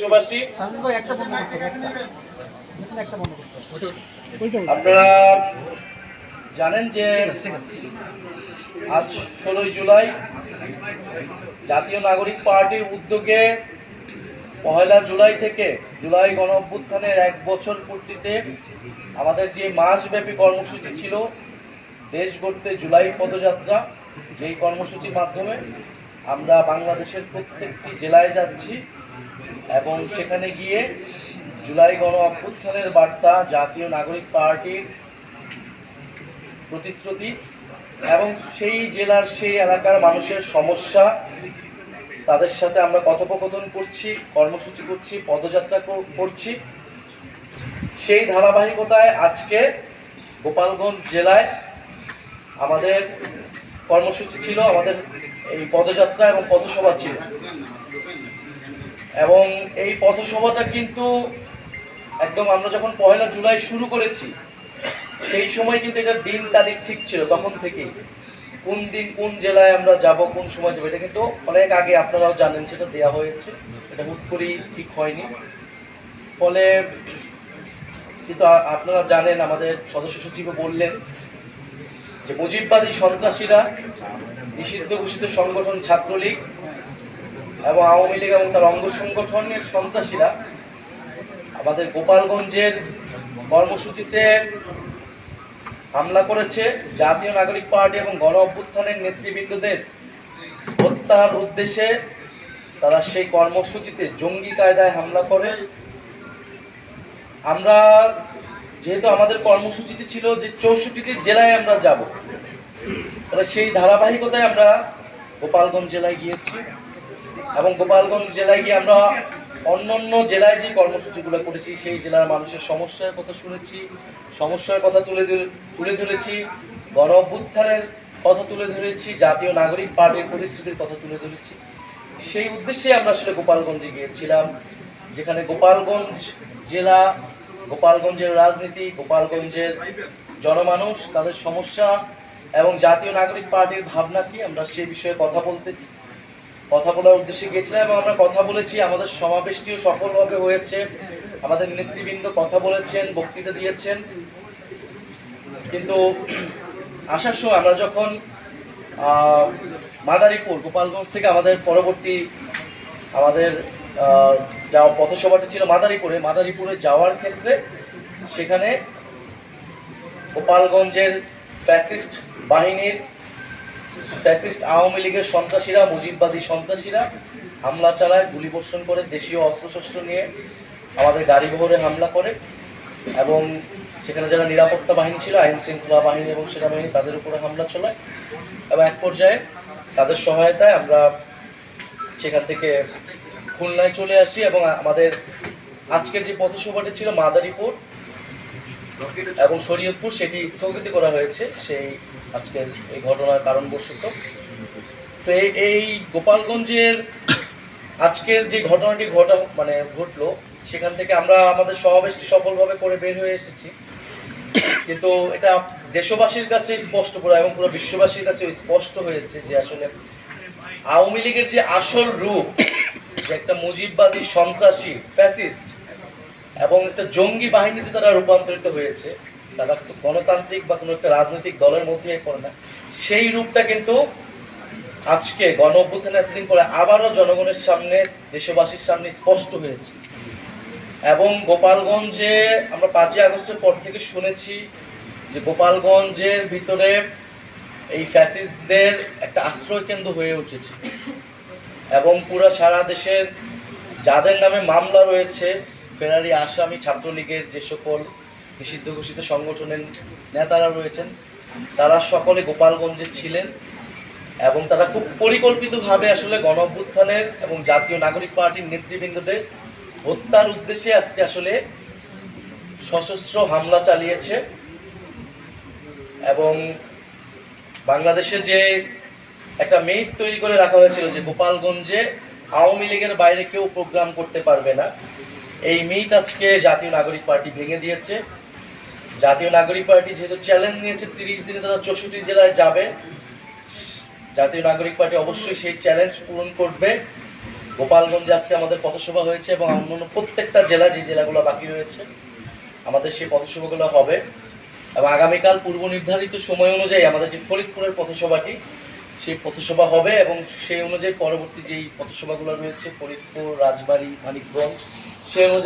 দেশবাসী আপনারা জানেন যে আজ ষোলোই জুলাই জাতীয় নাগরিক পার্টির উদ্যোগে পহেলা জুলাই থেকে জুলাই গণ অভ্যুত্থানের এক বছর পূর্তিতে আমাদের যে মাসব্যাপী কর্মসূচি ছিল দেশ গড়তে জুলাই পদযাত্রা যেই কর্মসূচির মাধ্যমে আমরা বাংলাদেশের প্রত্যেকটি জেলায় যাচ্ছি। এবং সেখানে গিয়ে জুলাই গণ অভ্যুত্থানের বার্তা, জাতীয় নাগরিক পার্টির প্রতিশ্রুতি এবং সেই জেলার সেই এলাকার মানুষের সমস্যা, তাদের সাথে আমরা কথোপকথন করছি, কর্মসূচি করছি, পদযাত্রা করছি। সেই ধারাবাহিকতায় আজকে গোপালগঞ্জ জেলায় আমাদের কর্মসূচি ছিল, আমাদের এই পদযাত্রা এবং পথসভা ছিল। এবং এই পথসভাটা কিন্তু একদম আমরা যখন পয়লা জুলাই শুরু করেছি, সেই সময় কিন্তু এটা দিন তারিখ ঠিক ছিল, তখন থেকেই। কোন দিন কোন জেলায় আমরা যাব, কোন সময় যাব, এটা কিন্তু অনেক আগে আপনারাও জানেন, সেটা দেয়া হয়েছে। এটা হুট করেই ঠিক হয়নি। ফলে কিন্তু আপনারা জানেন, আমাদের সদস্য সচিবও বললেন যে মুজিববাদী সন্ত্রাসীরা নিষিদ্ধ ঘোষিত সংগঠন ছাত্রলীগ এবং আওয়ামী লীগ এবং তার অঙ্গ সংগঠনের সন্ত্রাসীরা আমাদের গোপালগঞ্জের কর্মসূচিতে হামলা করেছে। জাতীয় নাগরিক পার্টি এবং গণ অভ্যুত্থানের নেতৃবৃন্দদের হত্যার উদ্দেশ্যে তারা সেই কর্মসূচিতে জঙ্গি কায়দায় হামলা করে। আমরা যেহেতু আমাদের কর্মসূচিটি ছিল যে চৌষট্টিটি জেলায় আমরা যাব, তাহলে সেই ধারাবাহিকতায় আমরা গোপালগঞ্জ জেলায় গিয়েছি। এবং গোপালগঞ্জ জেলায় গিয়ে আমরা অন্য অন্য জেলায় যে কর্মসূচিগুলো করেছি, সেই জেলার মানুষের সমস্যার কথা শুনেছি, সমস্যার কথা তুলে তুলে ধরেছি, গণ কথা তুলে ধরেছি, জাতীয় নাগরিক পার্টির পরিস্থিতির কথা তুলে ধরেছি। সেই উদ্দেশ্যে আমরা আসলে গোপালগঞ্জে গিয়েছিলাম, যেখানে গোপালগঞ্জ জেলা, গোপালগঞ্জের রাজনীতি, গোপালগঞ্জের জনমানুষ, তাদের সমস্যা এবং জাতীয় নাগরিক পার্টির ভাবনা কি আমরা সেই বিষয়ে কথা বলতে কথা বলার উদ্দেশ্যে গিয়েছিলাম এবং আমরা কথা বলেছি। আমাদের সমাবেশটিও সফলভাবে হয়েছে। আমাদের নেতৃবৃন্দ কথা বলেছেন, বক্তৃতা দিয়েছেন। কিন্তু আসার সময় আমরা যখন মাদারীপুর, গোপালগঞ্জ থেকে আমাদের পরবর্তী আমাদের যাওয়া পথসভাটি ছিল মাদারীপুরে মাদারীপুরে যাওয়ার ক্ষেত্রে সেখানে গোপালগঞ্জের ফ্যাসিস্ট বাহিনীর ফ্যাসিস্ট আওয়ামী লীগের সন্ত্রাসীরা, মুজিববাদী সন্ত্রাসীরা হামলা চালায় গুলিবর্ষণ করে, দেশীয় অস্ত্রশস্ত্র নিয়ে আমাদের গাড়ি বহরে হামলা করে এবং সেখানে যারা নিরাপত্তা বাহিনী ছিল, আইন শৃঙ্খলা বাহিনী এবং সেনাবাহিনী তাদের উপরে হামলা চালায় এবং এক পর্যায়ে তাদের সহায়তায় আমরা সেখান থেকে খুলনায় চলে আসি এবং আমাদের আজকের যে পথসভাটি ছিল মাদারীপুর এবং শরীয়তপুর সেটি স্থগিত করা হয়েছে, সেই আজকের এই ঘটনার কারণবশত। তো এই গোপালগঞ্জের আজকের যে ঘটনাটি ঘটা মানে ঘটলো, সেখান থেকে আমরা আমাদের সমাবেশটি সফলভাবে করে বের হয়ে এসেছি। কিন্তু এটা দেশবাসীর কাছে স্পষ্ট করা এবং পুরো বিশ্ববাসীর কাছে স্পষ্ট হয়েছে যে আসলে আওয়ামী লীগের যে আসল রূপ, যে একটা মুজিববাদী সন্ত্রাসী, ফ্যাসিস্ট এবং একটা জঙ্গি বাহিনীতে তারা রূপান্তরিত হয়েছে, তারা তো গণতান্ত্রিক বা কোনো একটা রাজনৈতিক দলের মধ্যে পড়ে না। সেই রূপটা কিন্তু আজকে গণ অভ্যুত্থানে এতদিন পরে আবারও জনগণের সামনে, দেশবাসীর সামনে স্পষ্ট হয়েছে। এবং গোপালগঞ্জে আমরা পাঁচই আগস্টের পর থেকে শুনেছি যে গোপালগঞ্জের ভিতরে এই ফ্যাসিস্টদের একটা আশ্রয় কেন্দ্র হয়ে উঠেছে। এবং পুরো সারা দেশের যাদের নামে মামলা রয়েছে ফেরারি, আসামি, ছাত্রলীগের যে সকল নিষিদ্ধ ঘোষিত সংগঠনের নেতারা রয়েছেন, তারা সকলে গোপালগঞ্জে ছিলেন এবং তারা খুব পরিকল্পিতভাবে আসলে গণ এবং জাতীয় নাগরিক পার্টির নেতৃবৃন্দদের হত্যার উদ্দেশ্যে আজকে আসলে সশস্ত্র হামলা চালিয়েছে এবং বাংলাদেশে যে একটা মেইট তৈরি করে রাখা হয়েছিল যে গোপালগঞ্জে আওয়ামী লীগের বাইরে কেউ প্রোগ্রাম করতে পারবে না এই মিথ আজকে জাতীয় নাগরিক পার্টি ভেঙে দিয়েছে। জাতীয় নাগরিক পার্টি যেহেতু চ্যালেঞ্জ নিয়েছে, তিরিশ দিনে তারা চৌষট্টি জেলায় যাবে। জাতীয় নাগরিক পার্টি অবশ্যই সেই চ্যালেঞ্জ পূরণ করবে। গোপালগঞ্জে আজকে আমাদের পথসভা হয়েছে এবং অন্যান্য প্রত্যেকটা জেলা যে জেলাগুলো বাকি রয়েছে, আমাদের সেই পথসভাগুলো হবে। এবং আগামীকাল পূর্ব নির্ধারিত সময় অনুযায়ী আমাদের যে ফরিদপুরের পথসভাটি, সেই পথসভা হবে এবং সেই অনুযায়ী পরবর্তী যেই পথসভাগুলো রয়েছে, ফরিদপুর, রাজবাড়ী, মানিকগঞ্জ সেই অনুযায়ী